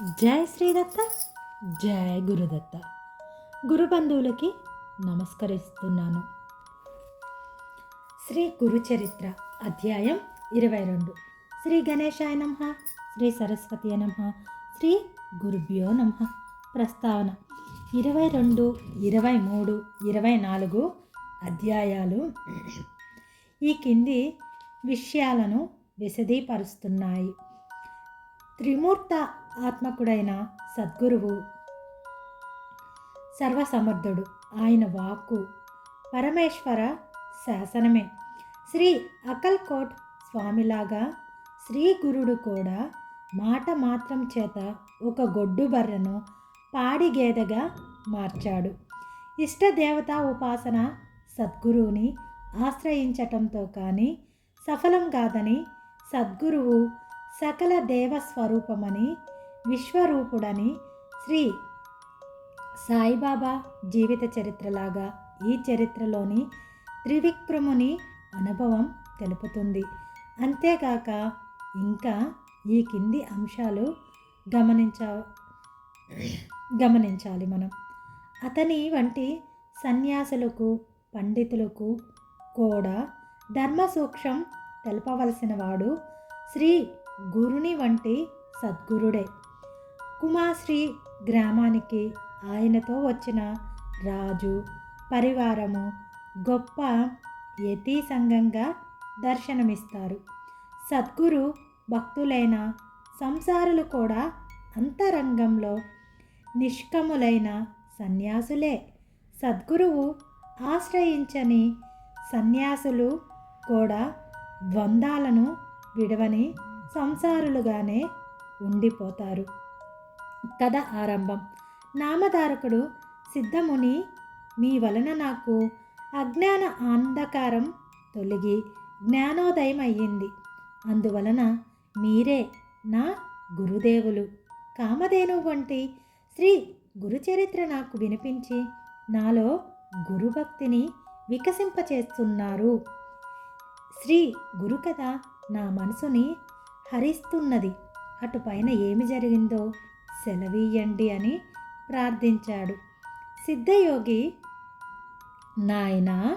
జై శ్రీదత్త జై గురుదత్త. గురు బంధువులకి నమస్కరిస్తున్నాను. శ్రీ గురుచరిత్ర అధ్యాయం ఇరవై రెండు శ్రీ గణేశాయ నమ శ్రీ సరస్వతి నమ శ్రీ గురుభ్యో నమ. ప్రస్తావన ఇరవై రెండు ఇరవై మూడు ఇరవై నాలుగు అధ్యాయాలు ఈ కింది విషయాలను విశదీపరుస్తున్నాయి. త్రిమూర్త ఆత్మకుడైన సద్గురువు. సర్వసమర్థుడు ఆయన వాక్కు పరమేశ్వర శాసనమే. శ్రీ అకల్కోట్ స్వామిలాగా శ్రీ గురుడు కూడా మాట మాత్రం చేత ఒక గొడ్డు బర్రెను పాడి గేదెగా మార్చాడు. ఇష్టదేవతా ఉపాసన సద్గురువుని ఆశ్రయించటంతో కానీ సఫలం కాదని సద్గురువు సకల దేవస్వరూపమని విశ్వరూపుడని శ్రీ సాయిబాబా జీవిత చరిత్రలాగా ఈ చరిత్రలోని త్రివిక్రముని అనుభవం తెలుపుతుంది. అంతేగాక ఇంకా ఈ కింది అంశాలు గమనించ గమనించాలి మనం. అతని వంటి సన్యాసులకు పండితులకు కూడా ధర్మ సూక్ష్మం తెలపవలసిన వాడు శ్రీ గురుని వంటి సద్గురుడే. కుమాశ్రీ గ్రామానికి ఆయనతో వచ్చిన రాజు పరివారము గొప్ప యతీ సంఘంగా దర్శనమిస్తారు. సద్గురు భక్తులైన సంసారులు కూడా అంతరంగంలో నిష్కములైన సన్యాసులే. సద్గురువు ఆశ్రయించని సన్యాసులు కూడా ద్వంద్వాలను విడవని సంసారులుగానే ఉండిపోతారు. కథ ఆరంభం. నామధారకుడు సిద్ధముని మీ వలన నాకు అజ్ఞాన అంధకారం తొలగి జ్ఞానోదయం అయ్యింది అందువలన మీరే నా గురుదేవులు. కామధేను వంటి శ్రీ గురుచరిత్ర నాకు వినిపించి నాలో గురుభక్తిని వికసింపచేస్తున్నారు. శ్రీ గురుకథ నా మనసుని హరిస్తున్నది. అటుపైన ఏమి జరిగిందో సెలవీయండి అని ప్రార్థించాడు. సిద్ధయోగి నాయనా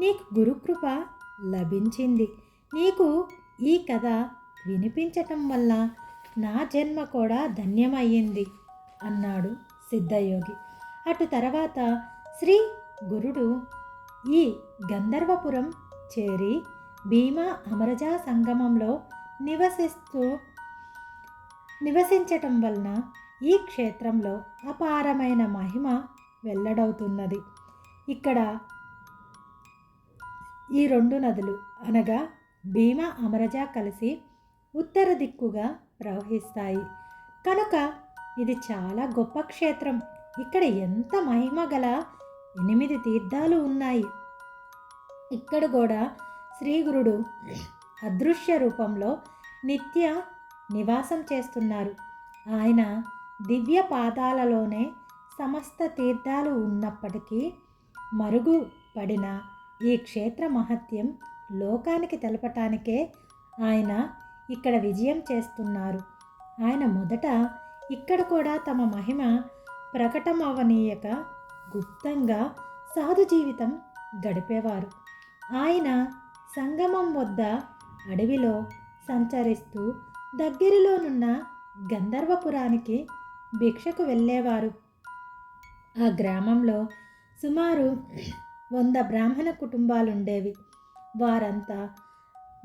నీకు గురుకృప లభించింది. నీకు ఈ కథ వినిపించటం వల్ల నా జన్మ కూడా ధన్యమయ్యింది అన్నాడు సిద్ధయోగి. అటు తర్వాత శ్రీ గురుడు ఈ గంధర్వపురం చేరి భీమా అమరజా సంగమంలో నివసిస్తూ నివసించటం వలన ఈ క్షేత్రంలో అపారమైన మహిమ వెల్లడవుతున్నది. ఇక్కడ ఈ రెండు నదులు అనగా భీమ అమరజ కలిసి ఉత్తర దిక్కుగా ప్రవహిస్తాయి. కనుక ఇది చాలా గొప్ప క్షేత్రం. ఇక్కడ ఎంత మహిమ గల ఎనిమిది తీర్థాలు ఉన్నాయి. ఇక్కడ కూడా శ్రీగురుడు అదృశ్య రూపంలో నిత్య నివాసం చేస్తున్నారు. ఆయన దివ్య పాదాలలోనే సమస్త తీర్థాలు ఉన్నప్పటికీ మరుగు పడిన ఈ క్షేత్ర మహత్యం లోకానికి తెలపటానికే ఆయన ఇక్కడ విజయం చేస్తున్నారు. ఆయన మొదట ఇక్కడ కూడా తమ మహిమ ప్రకటమవనీయక గుప్తంగా సాధు జీవితం గడిపేవారు. ఆయన సంగమం వద్ద అడవిలో సంచరిస్తూ దగ్గరలోనున్న గంధర్వపురానికి భిక్షకు వెళ్ళేవారు. ఆ గ్రామంలో సుమారు వంద బ్రాహ్మణ కుటుంబాలుండేవి. వారంతా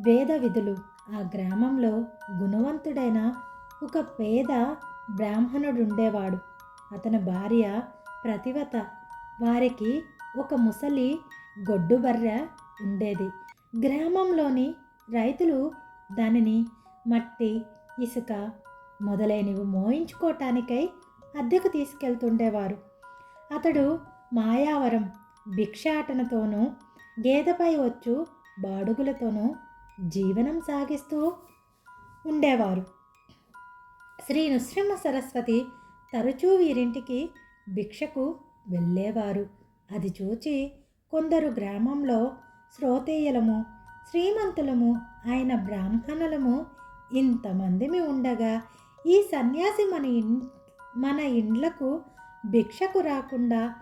వేద విధులు. ఆ గ్రామంలో గుణవంతుడైన ఒక పేద బ్రాహ్మణుడు ఉండేవాడు అతని భార్య ప్రతివత వారికి ఒక ముసలి గొడ్డు బర్రె ఉండేది. గ్రామంలోని రైతులు దానిని మట్టి ఇసుక మొదలైనవి మోయించుకోవటానికై అద్దెకు తీసుకెళ్తుండేవారు. అతడు మాయావరం భిక్షాటనతోనూ గేదెపై వచ్చు బాడుగులతోనూ జీవనం సాగిస్తూ ఉండేవారు. శ్రీ నృసింహ సరస్వతి తరచూ వీరింటికి భిక్షకు వెళ్ళేవారు. అది చూచి కొందరు గ్రామంలో శ్రోతేయులము శ్రీమంతులము ఆయన బ్రాహ్మణులము ఇంతమందిమి ఉండగా ఈ సన్యాసి మన ఇన్ మన ఇండ్లకు భిక్షకు రాకుండా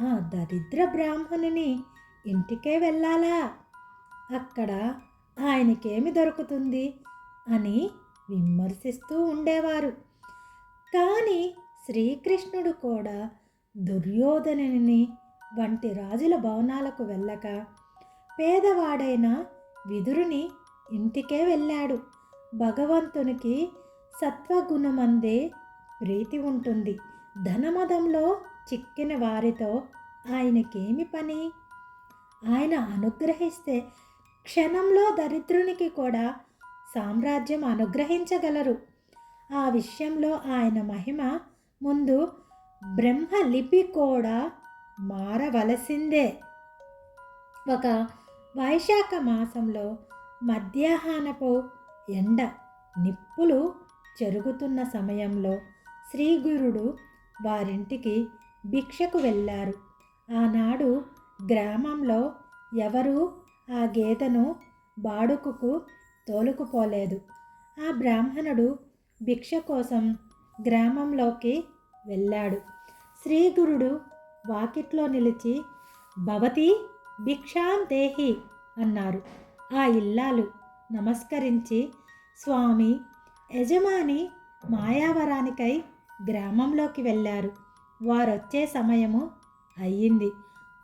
ఆ దరిద్ర బ్రాహ్మణుని ఇంటికే వెళ్ళాలా? అక్కడ ఆయనకేమి దొరుకుతుంది? అని విమర్శిస్తూ ఉండేవారు. కానీ శ్రీకృష్ణుడు కూడా దుర్యోధనుని వంటి రాజుల భవనాలకు వెళ్ళక పేదవాడైన విదురుని ఇంటికే వెళ్ళాడు. భగవంతునికి సత్వగుణమందే ప్రీతి ఉంటుంది. ధనమదంలో చిక్కిన వారితో ఆయనకేమి పని? ఆయన అనుగ్రహిస్తే క్షణంలో దరిద్రునికి కూడా సామ్రాజ్యం అనుగ్రహించగలరు. ఆ విషయంలో ఆయన మహిమ ముందు బ్రహ్మలిపి కూడా మారవలసిందే. ఒక వైశాఖ మాసంలో మధ్యాహ్నపు ఎండ నిప్పులు చెరుగుతున్న సమయంలో శ్రీగురుడు వారింటికి భిక్షకు వెళ్ళారు. ఆనాడు గ్రామంలో ఎవరూ ఆ గేదెను బాడుకుకు తోలుకుపోలేదు. ఆ బ్రాహ్మణుడు భిక్ష కోసం గ్రామంలోకి వెళ్ళాడు. శ్రీగురుడు వాకిట్లో నిలిచి భవతి భిక్షాం దేహి అన్నారు. ఆ ఇల్లాలు నమస్కరించి స్వామి యజమాని మాయావరానికై గ్రామంలోకి వెళ్ళారు. వారొచ్చే సమయము అయ్యింది.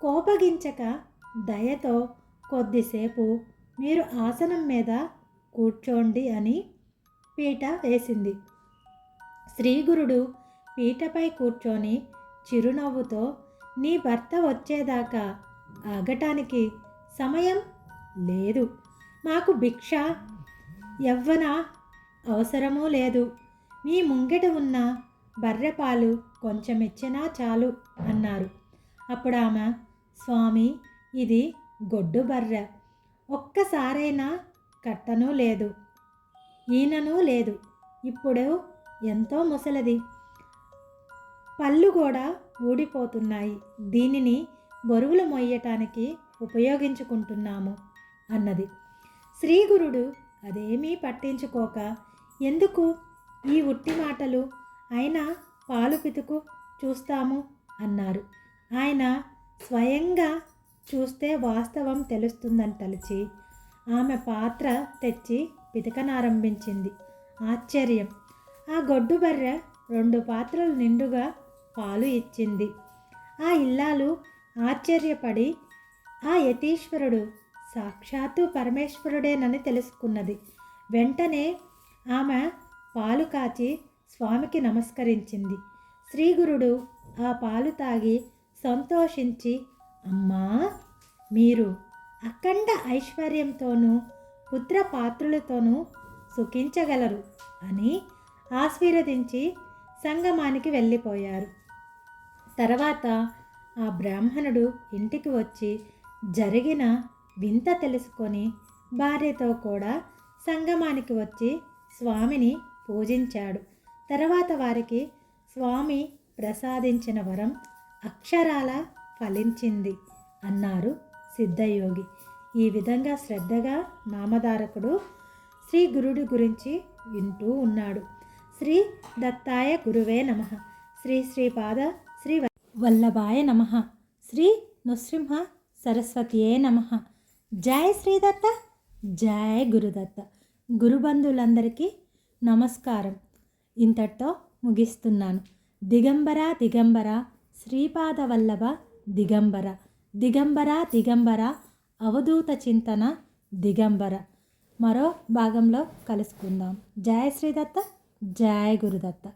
కోపగించక దయతో కొద్దిసేపు మీరు ఆసనం మీద కూర్చోండి అని పీట వేసింది. శ్రీగురుడు పీటపై కూర్చొని చిరునవ్వుతో నీ భర్త వచ్చేదాకా ఆగటానికి సమయం లేదు. మాకు భిక్ష యవ్వన అవసరమూ లేదు. మీ ముంగిట ఉన్న బర్రెపాలు కొంచెం ఇచ్చినా చాలు అన్నారు. అప్పుడు ఆమె స్వామి ఇది గొడ్డు బర్రె. ఒక్కసారైనా కట్టనూ లేదు. ఈననూ లేదు. ఇప్పుడు ఎంతో ముసలది. పళ్ళు కూడా ఊడిపోతున్నాయి. దీనిని బరువులు మొయ్యటానికి ఉపయోగించుకుంటున్నాము అన్నది. శ్రీగురుడు అదేమీ పట్టించుకోక ఎందుకు? ఈ ఉట్టి మాటలు అయినా పాలు పితుకు చూస్తాము అన్నారు. ఆయన స్వయంగా చూస్తే వాస్తవం తెలుస్తుందని తలిచి ఆమె పాత్ర తెచ్చి పితకనారంభించింది. ఆశ్చర్యం. ఆ గొడ్డు బర్రె రెండు పాత్రలు నిండుగా పాలు ఇచ్చింది. ఆ ఇల్లాలు ఆశ్చర్యపడి ఆ యతీశ్వరుడు సాక్షాత్తు పరమేశ్వరుడేనని తెలుసుకున్నది. వెంటనే ఆమె పాలు కాచి స్వామికి నమస్కరించింది. శ్రీగురుడు ఆ పాలు తాగి సంతోషించి అమ్మా మీరు అఖండ ఐశ్వర్యంతోనూ పుత్ర పాత్రులతోనూ సుఖించగలరు అని ఆశీర్వదించి సంగమానికి వెళ్ళిపోయారు. తర్వాత ఆ బ్రాహ్మణుడు ఇంటికి వచ్చి జరిగిన వింత తెలుసుకొని భార్యతో కూడా సంగమానికి వచ్చి స్వామిని పూజించాడు. తర్వాత వారికి స్వామి ప్రసాదించిన వరం అక్షరాల ఫలించింది అన్నారు సిద్ధయోగి. ఈ విధంగా శ్రద్ధగా నామధారకుడు శ్రీ గురుడి గురించి వింటూ ఉన్నాడు. శ్రీ దత్తాయ గురువే నమ. శ్రీ శ్రీపాద శ్రీ వల్లభాయ నమ. శ్రీ నృసింహ సరస్వతియే నమ. జై శ్రీదత్త జై గురుదత్త. గురుబంధువులందరికీ నమస్కారం. ఇంతటితో ముగిస్తున్నాను. దిగంబర దిగంబర శ్రీపాద వల్లభ దిగంబర. దిగంబర దిగంబర అవధూత చింతన దిగంబర. మరో భాగంలో కలుసుకుందాం. జయ శ్రీదత్త జయ గురుదత్త.